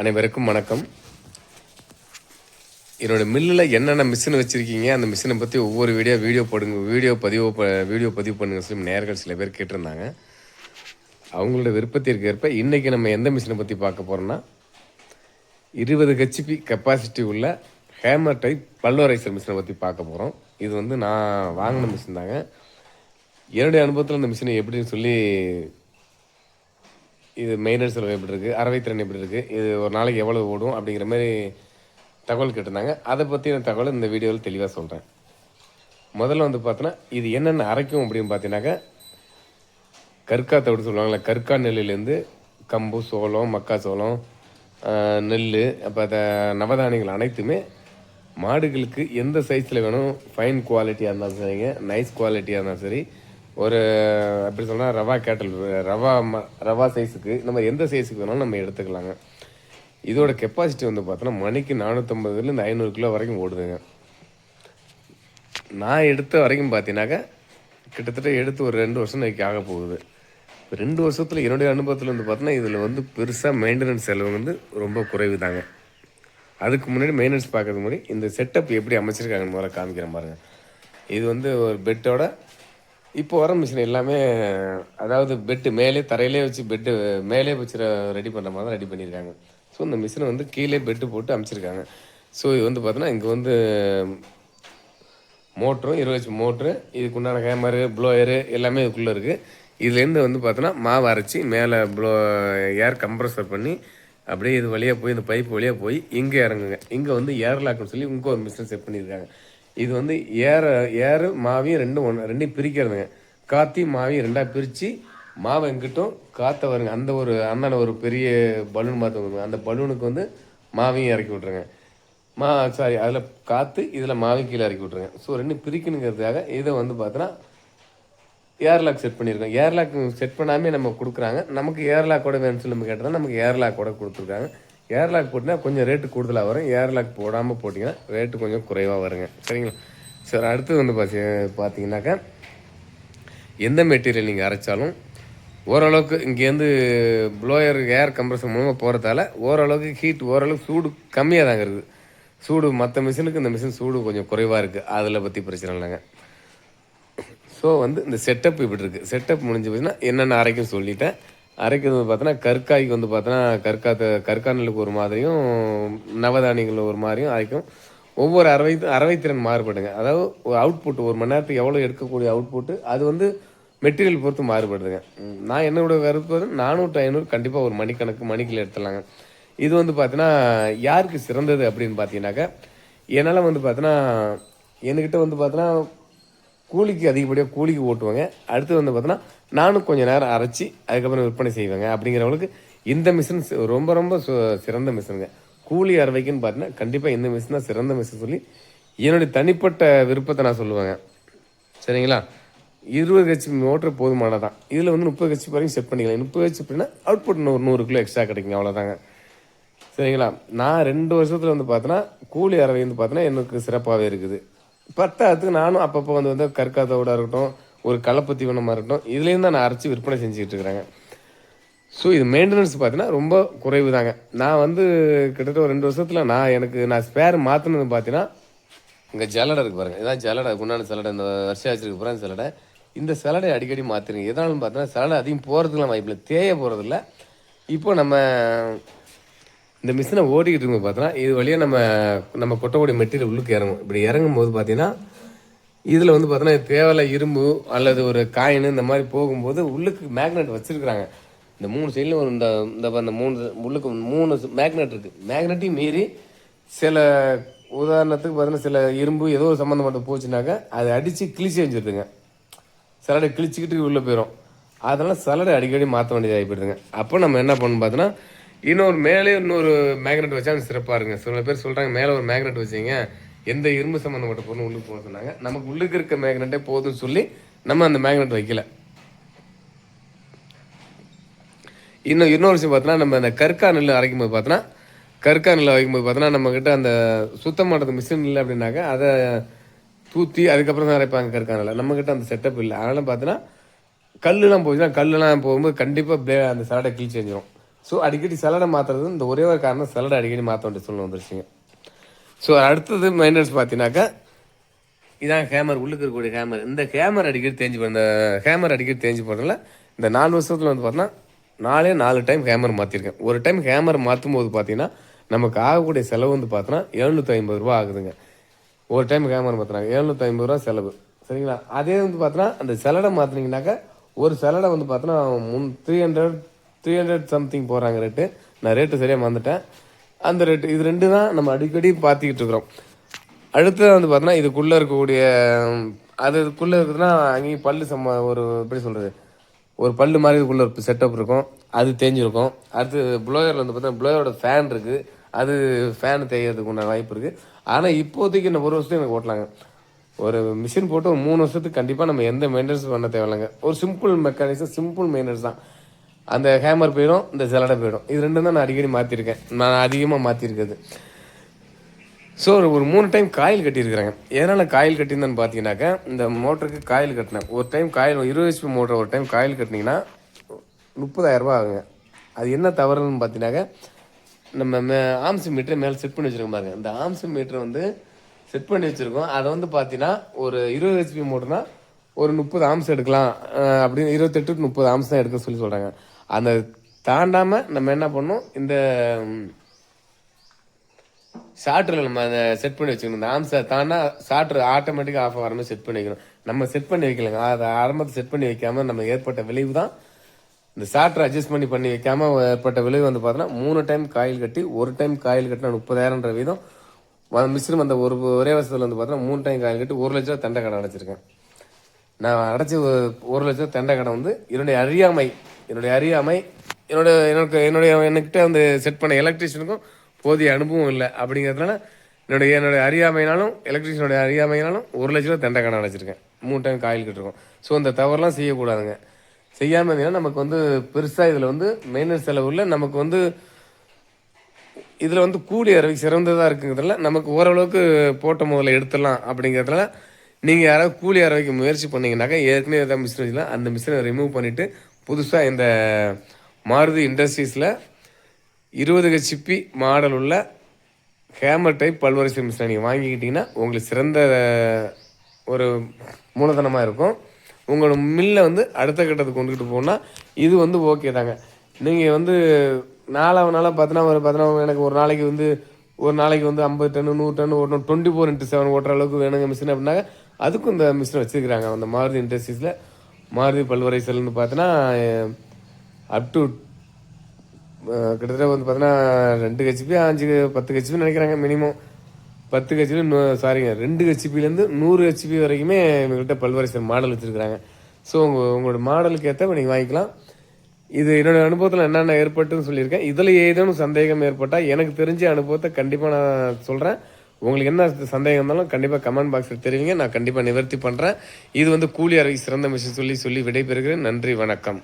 அனைவருக்கும் வணக்கம். என்னோட மில்லில் என்னென்ன மிஷின் வச்சுருக்கீங்க அந்த மிஷினை பற்றி ஒவ்வொரு வீடியோ வீடியோ போடுங்க வீடியோ பதிவு ப- வீடியோ பதிவு பண்ணுங்க சொல்லி நேர்கள் சில பேர் கேட்டிருந்தாங்க. அவங்களோட விருப்பத்திற்கு ஏற்ப இன்றைக்கி நம்ம எந்த மிஷினை பற்றி பார்க்க போகிறோம்னா இருபது ஹெச்பி கெப்பாசிட்டி உள்ள ஹேமர் டைப் பல்வரைசர் மிஷினை பற்றி பார்க்க போகிறோம் இது வந்து நான் வாங்கின மிஷின் தாங்க. என்னுடைய அனுபவத்தில் அந்த மிஷினை எப்படின்னு சொல்லி இது மெயினர் செலவு எப்படி இருக்குது அறவை திறன் எப்படி இருக்குது இது ஒரு நாளைக்கு எவ்வளோ ஓடும்? அப்படிங்கிற மாதிரி தகவல் கேட்டிருந்தாங்க. அதை பற்றின தகவல் இந்த வீடியோவில் தெளிவாக சொல்கிறேன் முதல்ல வந்து பார்த்தோன்னா இது என்னென்ன அரைக்கும் அப்படின்னு பார்த்தீங்கன்னாக்கா கற்கா தவிடு சொல்லுவாங்கள்ல கற்கா நெல்லுலேருந்து கம்பு சோளம் மக்காச்சோளம் சோளம் நெல் அப்போ அந்த நவதானியங்கள் அனைத்துமே மாடுகளுக்கு எந்த சைஸில் வேணும்? ஃபைன் குவாலிட்டியாக இருந்தாலும் சரிங்க நைஸ் குவாலிட்டியாக இருந்தாலும் சரி ஒரு எப்படி சொன்னால் ரவா கேட்டல் ரவா ம- ரவா சைஸுக்கு இந்த மாதிரி எந்த சைஸுக்கு வேணாலும் நம்ம எடுத்துக்கலாங்க. இதோட கெப்பாசிட்டி வந்து பார்த்தோன்னா மணிக்கு நானூற்றம்பதுலேருந்து ஐநூறு கிலோ வரைக்கும் ஓடுதுங்க. நான் எடுத்த வரைக்கும் பார்த்தீங்கன்னாக்கா கிட்டத்தட்ட எடுத்து ஒரு ரெண்டு வருஷம் இன்னைக்கு ஆக போகுது. ரெண்டு வருஷத்தில் என்னுடைய அனுபவத்தில் வந்து பார்த்தோன்னா இதில் வந்து பெருசாக மெயின்டெனன்ஸ் செலவு வந்து ரொம்ப குறைவு தாங்க அதுக்கு முன்னாடி மெயின்டெனன்ஸ் பார்க்கறதுக்கு முன்னாடி இந்த செட்டப் எப்படி அமைச்சிருக்காங்கன்னு முதல்ல காமிக்கிறேன் பாருங்கள் இது வந்து ஒரு பெட்டோட இப்போ வர மிஷின் எல்லாமே அதாவது பெட்டு மேலே தரையிலே வச்சு பெட்டு மேலே வச்சு ரெடி பண்ணுற மாதிரி தான் ரெடி பண்ணியிருக்காங்க ஸோ இந்த மிஷினை வந்து கீழே பெட்டு போட்டு அமைச்சிருக்காங்க. ஸோ இது வந்து பார்த்தோன்னா இங்கே வந்து மோட்டரும் இருபது லட்சம் மோட்ரு இதுக்குண்டான ஹேமரு கேமரு ப்ளோயரு எல்லாமே இதுக்குள்ளே இருக்குது இதுலேருந்து வந்து பார்த்தோன்னா மாவு அரைச்சி மேலே ப்ளோ ஏர் கம்ப்ரஸர் பண்ணி அப்படியே இது வழியாக போய் இந்த பைப் வழியாக போய் இங்கே இறங்குங்க. இங்கே வந்து ஏர் சொல்லி இங்கே ஒரு மிஷின் செட் பண்ணியிருக்காங்க இது வந்து ஏர் ஏர் மாவையும் ரெண்டும் ஒன்று ரெண்டையும் பிரிக்கிறதுங்க. காத்தையும் மாவையும் ரெண்டாக பிரித்து மாவை எங்கிட்டும் காற்ற வருங்க. அந்த ஒரு அண்ணனை ஒரு பெரிய பலூன் பார்த்து அந்த பலூனுக்கு வந்து மாவையும் இறக்கி விட்ருங்க மா சாரி அதில் காற்று இதில் மாவையும் கீழே இறக்கி விட்ருங்க ஸோ ரெண்டும் பிரிக்கணுங்கிறதுக்காக இதை வந்து பார்த்தோன்னா ஏர்லாக் செட் பண்ணியிருக்கோம் ஏர்லாக் செட் பண்ணாமே நம்ம கொடுக்குறாங்க. நமக்கு ஏர்லாக்கோட வேணும்னு சொல்லி நம்ம கேட்டால் நமக்கு ஏர்லாக்கோட கொடுத்துருக்காங்க. ஏர்லாக் போட்டிங்கன்னா கொஞ்சம் ரேட்டு கூடுதலாக வரும். ஏர்லாக் போடாமல் போட்டிங்கன்னா ரேட்டு கொஞ்சம் குறைவாக வருங்க. சரிங்களா? சரி அடுத்து வந்து பார்த்தி பார்த்தீங்கன்னாக்கா எந்த மெட்டீரியல் நீங்கள் அரைச்சாலும் ஓரளவுக்கு இங்கேருந்து ப்ளோயர் ஏர் கம்ப்ரஸர் மூலமாக போகிறதால ஓரளவுக்கு ஹீட் ஓரளவுக்கு சூடு கம்மியாக தாங்க இருக்குது. சூடு மற்ற மிஷினுக்கு இந்த மிஷின் சூடு கொஞ்சம் குறைவாக இருக்குது அதில் பற்றி பிரச்சனை இல்லைங்க. ஸோ வந்து இந்த செட்டப் இப்படி இருக்குது செட்டப் முடிஞ்சு போச்சுன்னா என்னென்ன அரைக்கும் சொல்லிட்டேன். அரைக்கிறது வந்து பார்த்தோன்னா கற்காய்க்கு வந்து பார்த்தோன்னா கற்கா கற்கானலுக்கு ஒரு மாதிரியும் நவதானியங்கள் ஒரு மாதிரியும் அரைக்கும் ஒவ்வொரு அறவை அறவைத்திறன் மாறுபடுங்க அதாவது ஒரு அவுட்புட் ஒரு மணி நேரத்துக்கு எவ்வளோ எடுக்கக்கூடிய அவுட்புட்டு அது வந்து மெட்டீரியல் பொறுத்து மாறுபடுதுங்க. நான் என்னோட கருத்து வந்து நானூற்று ஐநூறு கண்டிப்பாக ஒரு மணிக்கணக்கு மணிக்கில் எடுத்துடலாங்க. இது வந்து பார்த்தீங்கன்னா யாருக்கு சிறந்தது அப்படின்னு பார்த்தீங்கன்னாக்கா என்னால் வந்து பார்த்தீங்கன்னா என்கிட்ட வந்து பார்த்தீங்கன்னா கூலிக்கு அதிகப்படியாக கூலிக்கு ஓட்டுவாங்க. அடுத்து வந்து பார்த்தோன்னா நானும் கொஞ்சம் நேரம் அரைச்சி அதுக்கப்புறம் விற்பனை செய்வேங்க. அப்படிங்கிறவங்களுக்கு இந்த மிஷின் ரொம்ப ரொம்ப சு- சிறந்த மிஷினுங்க கூலி அறவைக்குன்னு பார்த்தீங்கன்னா கண்டிப்பாக இந்த மிஷின் தான் சிறந்த மிஷின் சொல்லி என்னுடைய தனிப்பட்ட விருப்பத்தை நான் சொல்லுவேங்க. சரிங்களா? இருபது ஹெச்பி மோட்டர் போதுமானதான். இதில் வந்து முப்பது ஹெச்பி வரைக்கும் செட் பண்ணிக்கலாம். முப்பது ஹெச்பி அப்படின்னா அவுட்புட் ஒரு நூறு கிலோ எக்ஸ்ட்ரா கிடைக்குங்க அவ்வளோதாங்க சரிங்களா? நான் ரெண்டு வருஷத்தில் வந்து பார்த்தோன்னா கூலி அறவை வந்து பார்த்தோன்னா எனக்கு சிறப்பாகவே இருக்குது. பத்தாத்துக்கு நானும் அப்பப்போ வந்து வந்து கற்காத்தோட இருக்கட்டும் ஒரு கலப்பு தீவனமாக இருக்கட்டும் இதுலேருந்து தான் நான் அரைச்சி விற்பனை செஞ்சுக்கிட்டு இருக்கிறேங்க. ஸோ இது மெயின்டெனன்ஸ் பார்த்தீங்கன்னா ரொம்ப குறைவு தாங்க நான் வந்து கிட்டத்தட்ட ஒரு ரெண்டு வருஷத்தில் நான் எனக்கு நான் ஸ்பேர் மாற்றினது பார்த்தீங்கன்னா இங்கே ஜல்லடை இருக்கு பாருங்கள் இதான் ஜல்லடை குண்டான சலடை இந்த வருஷம் வச்சிருக்கு பாருங்க சலடை இந்த சலடை அடிக்கடி மாற்றிருங்க எதனாலும் பார்த்தீங்கன்னா சலடை அதிகம் போகிறதுக்குலாம் வாய்ப்பில்லை. தேய போகிறதில்ல இப்போ நம்ம இந்த மிஷினை ஓடிக்கிட்டு இருக்கும் பார்த்தோன்னா இது வழியாக நம்ம நம்ம கொட்டக்கூடிய மெட்டீரியல் உள்ளுக்கு இறங்கும். இப்படி இறங்கும் போது பார்த்தீங்கன்னா இதில் வந்து பார்த்தோன்னா தேவையில்ல இரும்பு அல்லது ஒரு காயின் இந்த மாதிரி போகும்போது உள்ளுக்கு மேக்னெட் வச்சிருக்கிறாங்க. இந்த மூணு சைடில் ஒரு இந்த இந்த இந்த மூணு உள்ளுக்கு மூணு மேக்னெட் இருக்குது மேக்னெட்டையும் மீறி சில உதாரணத்துக்கு பார்த்தீங்கன்னா சில இரும்பு ஏதோ ஒரு சம்மந்தப்பட்ட போச்சுனாக்கா அதை அடித்து கிழிச்சு வச்சிருதுங்க. சலடை கிழிச்சிக்கிட்டு உள்ளே போயிடும் அதனால் சலடை அடிக்கடி மாற்ற வேண்டியதாகி போயிடுதுங்க. அப்போ நம்ம என்ன பண்ணணும் பார்த்தோன்னா இன்னொரு மேலே இன்னொரு மேக்னெட் வச்சா சிறப்பாக இருங்க சில பேர் சொல்கிறாங்க மேலே ஒரு மேக்னெட் வச்சிங்க எந்த இரும்பு சம்மந்தப்பட்ட பொருள் உள்ளுக்கு போக சொன்னாங்க. நமக்கு உள்ளுக்கு இருக்க மேக்னெட்டே போதும்னு சொல்லி நம்ம அந்த மேக்னெட் வைக்கல. இன்னும் இன்னொரு விஷயம் பார்த்தோன்னா நம்ம அந்த கற்கா நெல் அரைக்கும் போது பார்த்தோன்னா கற்கா நெல் வைக்கும் போது பார்த்தோன்னா நம்மக்கிட்ட அந்த சுத்தம் பண்ணுறது மிஷின் இல்லை அப்படின்னாக்கா அதை தூத்தி அதுக்கப்புறம் தான் அரைப்பாங்க கற்கா நெல்லை. நம்மக்கிட்ட அந்த செட்டப் இல்லை. அதனால் பார்த்தோன்னா கல்லுலாம் போச்சுன்னா கல்லுலாம் போகும்போது கண்டிப்பாக அந்த சலடை கிழிச்சு செஞ்சிடும் ஸோ அடிக்கடி சலடை மாற்றுறது இந்த ஒரே ஒரு காரணம் சலடை அடிக்கடி மாற்ற வேண்டிய சூழ்நிலை வந்துருச்சுங்க. ஸோ அடுத்தது மெயின்டெனன்ஸ் பார்த்தீங்கன்னாக்கா இதான் ஹேமர் உள்ளுக்கு இருக்கக்கூடிய ஹேமர் இந்த ஹேமர் அடிக்கடி தேஞ்சு போய் இந்த ஹேமர் அடிக்கடி தேஞ்சு போகிறதுல இந்த நாலு வருஷத்தில் வந்து பார்த்தோன்னா நாலே நாலு டைம் ஹேமர் மாற்றிருக்கேன் ஒரு டைம் ஹேமர் மாற்றும் போது பார்த்தீங்கன்னா நமக்கு ஆகக்கூடிய செலவு வந்து பார்த்தோன்னா எழுநூற்றி ஐம்பது ரூபா ஆகுதுங்க. ஒரு டைம் ஹேமர் மாற்றுறாங்க எழுநூற்றி ஐம்பது ரூபா செலவு. சரிங்களா? அதே வந்து பார்த்தோன்னா அந்த செலடை மாற்றினீங்கன்னாக்கா ஒரு செலடை வந்து பார்த்தோன்னா முன் three hundred three hundred something போகிறாங்க ரேட்டு நான் ரேட்டு சரியாக மறந்துட்டேன். அந்த ரேட்டு இது ரெண்டு தான் நம்ம அடிக்கடி பார்த்துக்கிட்டு இருக்கிறோம். அடுத்தது வந்து பார்த்தோன்னா இதுக்குள்ளே இருக்கக்கூடிய அது இதுக்குள்ளே இருக்குதுன்னா அங்கேயும் பல்லு சம்ம ஒரு எப்படி சொல்கிறது ஒரு பல்லு மாதிரி இதுக்குள்ளே ஒரு செட்டப் இருக்கும். அது தேஞ்சிருக்கும். அடுத்து ப்ளோயரில் வந்து பார்த்தா ப்ளோயரோட ஃபேன் இருக்குது அது ஃபேன் தேய்கிறதுக்கு உண்டான வாய்ப்பு இருக்குது ஆனால் இப்போதைக்கு இந்த ஒரு வருஷத்துக்கு எனக்கு ஓட்டலாங்க. ஒரு மிஷின் போட்டு ஒரு மூணு வருஷத்துக்கு கண்டிப்பாக நம்ம எந்த மெயின்டெனன்ஸ் பண்ண தேவையில்லைங்க. ஒரு சிம்பிள் மெக்கானிசம் சிம்பிள் மெயின்டெனன்ஸ் தான். அந்த ஹேமர் போயிடும் இந்த ஜலடை போயிடும். இது ரெண்டும் தான் நான் அடிக்கடி மாற்றிருக்கேன் நான் அதிகமாக மாற்றிருக்கிறது ஸோ ஒரு மூணு டைம் காயில் கட்டியிருக்கிறாங்க. எதனால் காயில் கட்டியிருந்தேன்னு பார்த்தீங்கன்னாக்கா இந்த மோட்டருக்கு காயில் கட்டினேன். ஒரு டைம் காயில் இருபது ஹெச்பி மோட்டர் ஒரு டைம் காயில் கட்டினீங்கன்னா முப்பதாயிரம் ஆகுங்க. அது என்ன தவறுன்னு பார்த்தீங்கன்னாக்கா நம்ம மே ஆம்சி மீட்டரை மேலே செட் பண்ணி வச்சுருக்கோம் பாருங்க. இந்த ஆம்சி மீட்டர் வந்து செட் பண்ணி வச்சுருக்கோம். அதை வந்து பார்த்தீங்கன்னா ஒரு இருபது ஹெச்பி மோட்டர்னால் ஒரு முப்பது ஆம்ஸ் எடுக்கலாம். அப்படின்னு இருபத்தெட்டு முப்பது ஆம்ஸ் தான் எடுக்க சொல்லி சொல்கிறாங்க அந்த தாண்டாமல் நம்ம என்ன பண்ணணும்? இந்த ம், ஷார்ட்டரில் நம்ம அதை செட் பண்ணி வச்சுக்கணும். இந்த ஆம்ஸை தாண்டா ஷார்ட்ரு ஆட்டோமேட்டிக்காக ஆஃப் ஆகிற மாதிரி செட் பண்ணி வைக்கணும். நம்ம செட் பண்ணி வைக்கலங்க. அதை ஆரம்பத்தை செட் பண்ணி வைக்காம நம்ம ஏற்பட்ட விளைவு தான். இந்த ஷார்ட்டர் அட்ஜஸ்ட் பண்ணி பண்ணி வைக்காம ஏற்பட்ட விளைவு வந்து பார்த்தோன்னா மூணு டைம் காயில் கட்டி ஒரு டைம் காயில் கட்டினா முப்பதாயிரம்ன்ற வீதம். வ- மிஸ்ரம் அந்த ஒரு ஒரே வருஷத்தில் வந்து பார்த்தோன்னா மூணு டைம் காயில் கட்டி ஒரு லட்சம் தண்டை கடை அடைச்சிருக்கேன். நான் அடைச்ச ஒரு- லட்சம் தண்டை கடன் வந்து என்னுடைய அறியாமை என்னுடைய அறியாமை என்னோட எனக்கு என்னுடைய என்கிட்ட வந்து செட் பண்ண எலக்ட்ரிஷியனுக்கும் போதிய அனுபவம் இல்லை. அப்படிங்கிறதுனால என்னுடைய என்னுடைய அறியாமைனாலும் எலக்ட்ரிஷியனுடைய அறியாமைனாலும் ஒரு லட்ச ரூபா தண்டை கடன் அடைச்சிருக்கேன். மூணு டைம் காயில் கட்டிருக்கோம் ஸோ இந்த தவறுலாம் செய்யக்கூடாதுங்க. செய்யாமல் இருந்தீங்கன்னா நமக்கு வந்து பெருசாக இதில் வந்து மெயின்டெனன்ஸ் செலவு இல்லை. நமக்கு வந்து இதில் வந்து கூலி அறவை சிறந்ததாக இருக்குங்கிறதுல நமக்கு ஓரளவுக்கு போட்ட முதல்ல எடுத்துடலாம் அப்படிங்கிறதுனால நீங்கள் யாராவது கூலி அறவைக்கு முயற்சி பண்ணீங்கன்னாக்கா ஏற்கனவே ஏதாவது மிஷின் வச்சுக்கலாம் அந்த மிஷினை ரிமூவ் பண்ணிவிட்டு புதுசாக இந்த மாருதி இண்டஸ்ட்ரீஸில் இருபது ஹெச்பி மாடல் உள்ள ஹேமர் டைப் பல்வரிசை மிஷினை நீங்கள் வாங்கிக்கிட்டிங்கன்னா உங்களுக்கு சிறந்த ஒரு மூலதனமாக இருக்கும். உங்களோட மில்லை வந்து அடுத்த கட்டத்துக்கு கொண்டுக்கிட்டு போனால் இது வந்து ஓகே தாங்க. நீங்கள் வந்து நாலாவது நாளாக பார்த்தீங்கன்னா ஒரு பார்த்தீங்கன்னா எனக்கு ஒரு நாளைக்கு வந்து ஒரு நாளைக்கு வந்து ஐம்பது டன்னு நூறு டன்னு ஓட்டணும் டுவெண்ட்டி ஃபோர் இன்ட்டு செவன் ஓட்டுற அளவுக்கு வேணுங்க மிஷின் அப்படின்னாக்க அதுக்கும் இந்த மிஷினை வச்சுருக்கிறாங்க. அந்த மாருதி இண்டஸ்ட்ரீஸில் மாருதி பல்வரைசல்னு பார்த்தோன்னா அப் டு கிட்டத்தட்ட வந்து பார்த்தீங்கன்னா ரெண்டு ஹெச்பி அஞ்சு பத்து ஹெச்பி நினைக்கிறாங்க மினிமம் பத்து ஹெச்பி சாரிங்க ரெண்டு ஹெச்பிலேருந்து நூறு ஹெச்பி வரைக்குமே எங்கள்கிட்ட பல்வரிசை மாடல் வச்சுருக்குறாங்க. ஸோ உங்கள் உங்களோட மாடலுக்கு ஏற்ற நீங்கள் வாங்கிக்கலாம். இது என்னோடய அனுபவத்தில் என்னென்ன ஏற்பட்டுன்னு சொல்லியிருக்கேன். இதில் ஏதேனும் சந்தேகம் ஏற்பட்டால் எனக்கு தெரிஞ்ச அனுபவத்தை கண்டிப்பாக நான் சொல்கிறேன் உங்களுக்கு என்ன சந்தேகம் இருந்தாலும் கண்டிப்பாக கமெண்ட் பாக்ஸில் தெரிவிங்க. நான் கண்டிப்பாக நிவர்த்தி பண்ணுறேன் இது வந்து கூலி அறை சிறந்த மிஷின் சொல்லி சொல்லி விடைபெறுகிறேன். நன்றி வணக்கம்.